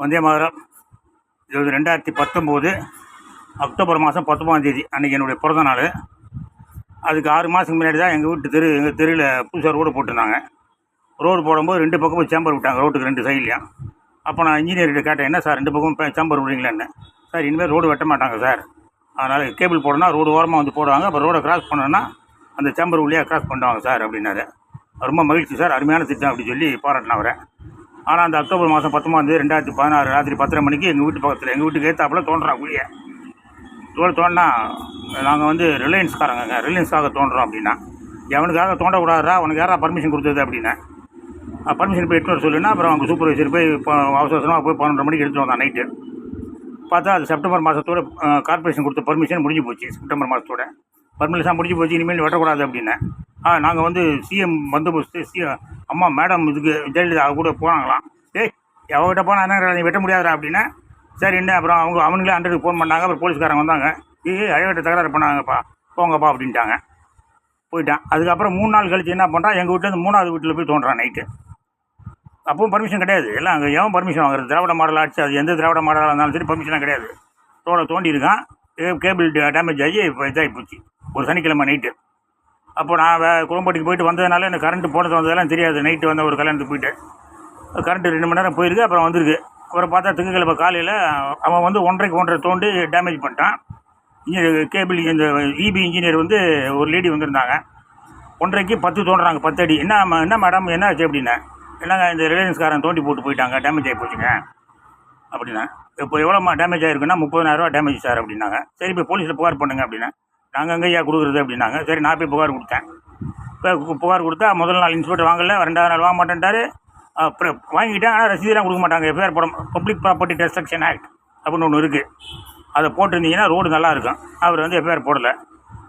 வந்தே மாதிரம். இது வந்து ரெண்டாயிரத்தி பத்தொம்போது அக்டோபர் மாதம் பத்தொம்பதாந்தேதி அன்றைக்கி என்னுடைய பிறந்த நாள். அதுக்கு ஆறு மாதத்துக்கு முன்னாடி தான் எங்கள் வீட்டு தெரு எங்கள் தெருவில் புதுசாக ரோடு போட்டிருந்தாங்க. ரோடு போடும்போது ரெண்டு பக்கமும் சேம்பர் விட்டாங்க ரோட்டுக்கு ரெண்டு சைட்லையும் அப்போ நான் இன்ஜினியர்கிட்ட கேட்டேன் என்ன சார் ரெண்டு பக்கமும் சேம்பர் விடுறீங்களான்னு? சார் இனிமேல் ரோடு வெட்ட மாட்டாங்க சார். அதனால் கேபிள் போடணும்னா ரோடு ஓரமாக வந்து போடுவாங்க. அப்போ ரோடை கிராஸ் பண்ணோன்னா அந்த சேம்பர் உள்ளே கிராஸ் பண்ணுவாங்க சார் அப்படின்னாரு. ரொம்ப மகிழ்ச்சி சார். அருமையான திட்டம் அப்படின்னு சொல்லி பாராட்டினேன் அவரை. ஆனால் அந்த அக்டோபர் மாதம் பத்தொம்பது ரெண்டாயிரத்தி பதினாறு ராத்திரி பத்தரை மணிக்கு எங்கள் வீட்டு பக்கத்தில் எங்கள் வீட்டுக்கு ஏற்றாப்புல தோன்றான் குழியை. தோல் தோண்டினா நாங்கள் வந்து ரிலையன்ஸ்காரங்க ரிலையன்ஸ்க்காக தோன்றோம் அப்படின்னா. எவனுக்காக தோண்டக்கூடாதா உனக்கு யாரா பர்மிஷன் கொடுத்தது அப்படின்னா. பர்மிஷன் போய் எட்டு வர சொல்லுன்னா அப்புறம் அவங்க சூப்பர்வைசர் போய் இப்போ அவசரமாக போய் பன்னெண்டு மணிக்கு எடுத்து வந்தான் நைட்டு பார்த்தா அது செப்டம்பர் மாதத்தோட கார்பரேஷன் கொடுத்த பர்மிஷன் முடிஞ்சு போச்சு செப்டம்பர் மாதத்தோட பர்மிஷன் முடிஞ்சு போச்சு இனிமேல் வெட்டக்கூடாது அப்படின்னா ஆ நாங்கள் வந்து சிஎம் பந்தோபஸ்து சி அம்மா மேடம் இதுக்கு ஜெயலலிதா அவங்க கூட போனாங்களாம். ஏய் எவகிட்ட போனால் என்ன நீ வெட்ட முடியாதுடா அப்படின்னா சரி என்ன அப்புறம் அவங்க அவங்களே ஹண்ட்ரடுக்கு ஃபோன் பண்ணாங்க அப்புறம் போலீஸ்காரங்க வந்தாங்க. ஏய் அழகிட்ட தகராறு பண்ணாங்கப்பா போங்கப்பா அப்படின்ட்டாங்க. போயிட்டான். அதுக்கப்புறம் மூணு நாள் கழித்து என்ன பண்ணுறான் எங்கள் வீட்டிலேருந்து மூணாவது வீட்டில் போய் தோன்றான் நைட்டு அப்பவும் பர்மிஷன் கிடையாது. எல்லாம் அங்கே ஏன் பர்மிஷன் வாங்குறது? திராவிட மாடல் ஆச்சு. அது எந்த திராவிட மாடலாக இருந்தாலும் சரி பர்மிஷனாக கிடையாது. தோட தோண்டி இருக்கான். கேபிள் டேமேஜ் ஆகி இப்போ இதாகி போச்சு. ஒரு சனிக்கிழமை நைட்டு அப்போ நான் வே குளம்பட்டிக்கு போயிட்டு வந்ததுனால எனக்கு கரண்ட்டு போனது வந்ததெல்லாம் தெரியாது. நைட்டு வந்த ஒரு கல்யாணத்துக்கு போயிட்டு. கரண்ட்டு ரெண்டு மணி நேரம் போயிருக்கு அப்புறம் வந்திருக்கு. அப்புறம் பார்த்தா திங்கக்கிழமை காலையில் அவன் வந்து ஒன்றரைக்கு ஒன்றரை தோண்டி டேமேஜ் பண்ணிட்டான். இன்ஜினியர் கேபிள் இந்த இபி இன்ஜினியர் வந்து ஒரு லேடி வந்திருந்தாங்க. ஒன்றரைக்கு பத்து தோண்டுறாங்க பத்து அடி. என்ன என்ன மேடம் என்ன ஆச்சு அப்படின்னேன் என்னங்க இந்த ரிலையன்ஸ்காரன் தோண்டி போட்டு போயிட்டாங்க டேமேஜ் ஆகி போச்சுங்க. அப்படின்னா இப்போ எவ்வளோமா டேமேஜ் ஆகிருக்குன்னா முப்பதாயிரரூவா டேமேஜ் சார் அப்படின்னாங்க. சரி இப்போ போலீஸில் புகார் பண்ணுங்க அப்படின்னா நாங்கள் அங்கே ஐயா கொடுக்குறது அப்படின்னாங்க. சரி நான் போய் புகார் கொடுத்தேன். இப்போ புகார் கொடுத்தா முதல் நாள் இன்ஸ்பெக்டர் வாங்கல ரெண்டாவது நாள் வாங்க மாட்டேன்ட்டாரு அப்புறம் வாங்கிட்டேன் ஆனால் ரசீதெல்லாம் கொடுக்க மாட்டாங்க. எஃப்ஐஆர் போட பப்ளிக் ப்ராப்பர்ட்டி டெஸ்ட்ரக்ஷன் ஆக்ட் அப்படின்னு ஒன்று இருக்குது அதை போட்டிருந்தீங்கன்னா ரோடு நல்லா இருக்கும். அவர் வந்து எஃப்ஐஆர் போடலை.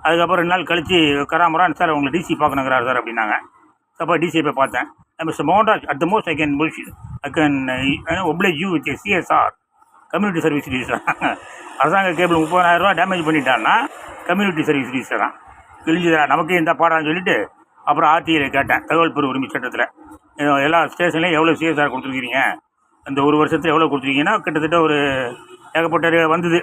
அதுக்கப்புறம் ரெண்டு நாள் கழித்து கராமரான் சார் உங்களை டிசி பார்க்கணுங்கிறார் சார் அப்படின்னாங்க. அப்போ டிசியை போய் பார்த்தேன். Mister Mohanraj at the most I can I can oblige you with CSR community service அரசாங்க கேபிள் முப்பதாயிரம் ரூபா டேமேஜ் பண்ணிட்டான்னா கம்யூனிட்டி சர்வீஸ் ரிஜிஸ்டர் தான் தெரிஞ்சுதா? நமக்கே இந்த பாடம் சொல்லிட்டு அப்புறம் ஆர்டிஐயில் கேட்டேன் தகவல் பெரு உரிமை சட்டத்தில். எல்லா ஸ்டேஷன்லையும் எவ்வளோ சிஎஸ்ஆர் கொடுத்துருக்கீங்க இந்த ஒரு வருஷத்தில் எவ்வளோ கொடுத்துருக்கீங்கன்னா கிட்டத்தட்ட ஒரு ஏகப்பட்ட வந்தது.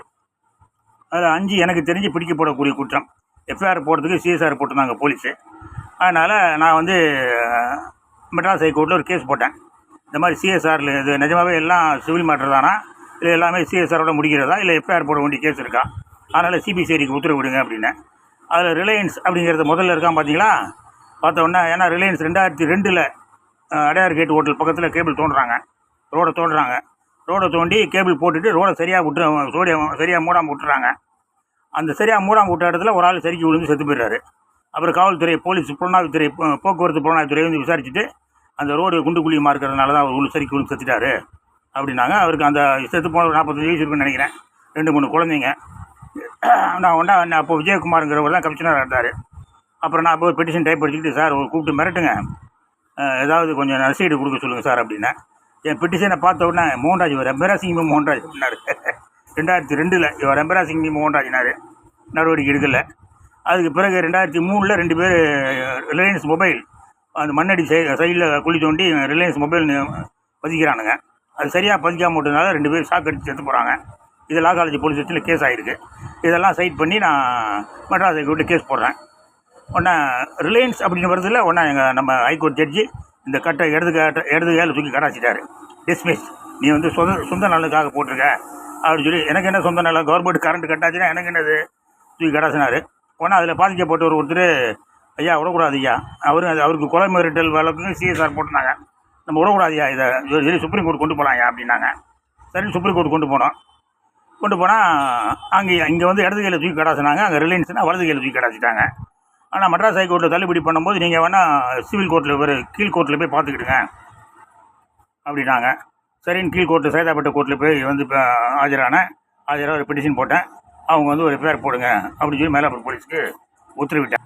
அதில் அஞ்சு எனக்கு தெரிஞ்சு பிடிக்கப்படக்கூடிய குற்றம். எஃப்ஐஆர் போடுறதுக்கு சிஎஸ்ஆர் போட்டிருந்தாங்க போலீஸு. அதனால் நான் வந்து மெட்ராஸ் ஹைகோர்ட்டில் ஒரு கேஸ் போட்டேன். இந்த மாதிரி சிஎஸ்ஆரில் இது நிஜமாகவே எல்லாம் சிவில் மேட்டர் தானா? இல்லை எல்லாமே சிஎஸ்ஆரோட முடிக்கிறதா இல்லை எஃப்ஐஆர் போட வேண்டிய கேஸ் இருக்கா? அதனால் சிபிசிஐடிக்கு உத்தரவு விடுங்க அப்படின்னேன். அதில் ரிலையன்ஸ் அப்படிங்கிறது முதல்ல இருக்கான் பார்த்தீங்களா பார்த்த உடனே ஏன்னா ரிலையன்ஸ் ரெண்டாயிரத்தி ரெண்டில் அடையார் கேட் ஹோட்டல் பக்கத்தில் கேபிள் தோண்டுறாங்க. ரோடை தோண்டுறாங்க. ரோடை தோண்டி கேபிள் போட்டுட்டு ரோடை சரியாக விட்டு சோடிய சரியாக மூடாமல் விட்டுறாங்க. அந்த சரியாக மூடாமல் விட்ட இடத்துல ஒரு ஆள் சரிக்கு விழுந்து செத்து போயிடுறாரு. அப்புறம் காவல்துறை போலீஸ் புலனாய்வுத்துறை போக்குவரத்து புலனாய்வுத்துறை வந்து விசாரிச்சுட்டு அந்த ரோடு குண்டு குழியுமா இருக்கிறதுனால தான் அவர் உள்ள சரிக்கு விழுந்து செத்துட்டாரு அப்படின்னாங்க. அவருக்கு அந்த செத்து போன ஒரு நாற்பத்தஞ்சு வயசு இருக்குன்னு நினைக்கிறேன். ரெண்டு மூணு குழந்தைங்க. நான் ஒன்றா அப்போ விஜயகுமாருங்கிறவர் தான் கமிஷனராக இருந்தார் அப்புறம் நான் போய் பெட்டிஷன் டைப் படிச்சுக்கிட்டு சார் ஒரு கூப்பிட்டு மிரட்டுங்க. ஏதாவது கொஞ்சம் ரசீடு கொடுக்க சொல்லுங்கள் சார் அப்படின்னா என் பெட்டிஷனை பார்த்த உடனே மோகன்ராஜ் இவர் எம்பராசிங் சிங் மோகன்ராஜ் அப்படின்னாரு. ரெண்டாயிரத்தி ரெண்டில் இவர் எம்பராசிங் மீ நடவடிக்கை எடுக்கலை. அதுக்கு பிறகு ரெண்டாயிரத்தி மூணில் ரெண்டு பேர் ரிலையன்ஸ் மொபைல் அந்த மண்ணடி சைடில் குழி தோண்டி ரிலையன்ஸ் மொபைல் பதிக்கிறானுங்க. அது சரியாக பதிக்காம விட்டதுனால ரெண்டு பேர் ஷாக் அடித்து செத்து போகிறாங்க இது லா காலேஜ் போலீஸ் ஸ்டேஷனில் கேஸ் ஆகிருக்கு இதெல்லாம் சைட் பண்ணி நான் மெட்ராஸ் ஹைகோர்ட்டில் கேஸ் போடுறேன். ஒன்றா ரிலையன்ஸ் அப்படின்னு வருதுல ஒன்றா எங்கள் நம்ம ஹைகோர்ட் ஜட்ஜி இந்த கட்டை இடது கட்ட இடது கையில் தூக்கி கடாச்சிட்டாரு. டிஸ்மிஸ் நீ வந்து சொந்த சொந்த நலனுக்காக போட்டிருக்க. அப்படின்னு சொல்லி எனக்கு என்ன சொந்த நலம்? கவர்மெண்ட் கரண்ட் கட்டாச்சுன்னா எனக்கு என்னது? தூக்கி கடாசினார் ஒன்றா அதில் பாதிக்கப்பட்ட ஒரு ஒருத்தர் ஐயா விடக்கூடாது ஐயா. அவரு அது அவருக்கு கொலை மிரட்டல் வழக்கு சிஎஸ்ஆர் போட்டிருந்தாங்க. நம்ம விடக்கூடாது ஐயா இதை. சரி சொல்லி சுப்ரீம் கோர்ட் கொண்டு போகலாம் ஐயா அப்படின்னாங்க. சரி சுப்ரீம் கோர்ட் கொண்டு போனோம். கொண்டு போனால் அங்கே இங்கே வந்து இடது கையில் தூக்கி கடாசினாங்க அங்கே ரிலையன்ஸ்னால் வலது கையில் தூக்கி கடாச்சிட்டாங்க ஆனால் மெட்ராஸ் ஹைகோர்ட்டில் தள்ளுபடி பண்ணும்போது நீங்கள் வேணால் சிவில் கோர்ட்டில் ஒரு கீழ் கோர்ட்டில் போய் பார்த்துக்கிடுங்க அப்படின்னாங்க. சரின்னு கீழ் கோர்ட்டு சைதாப்பேட்டை கோர்ட்டில் போய் வந்து இப்போ ஆஜரானேன் ஆஜராக ஒரு பெட்டிஷன் போட்டேன். அவங்க வந்து ஒரு பேர் போடுங்க அப்படின்னு சொல்லி மேலாப்பூர் போலீஸ்க்கு உத்தரவிட்டேன்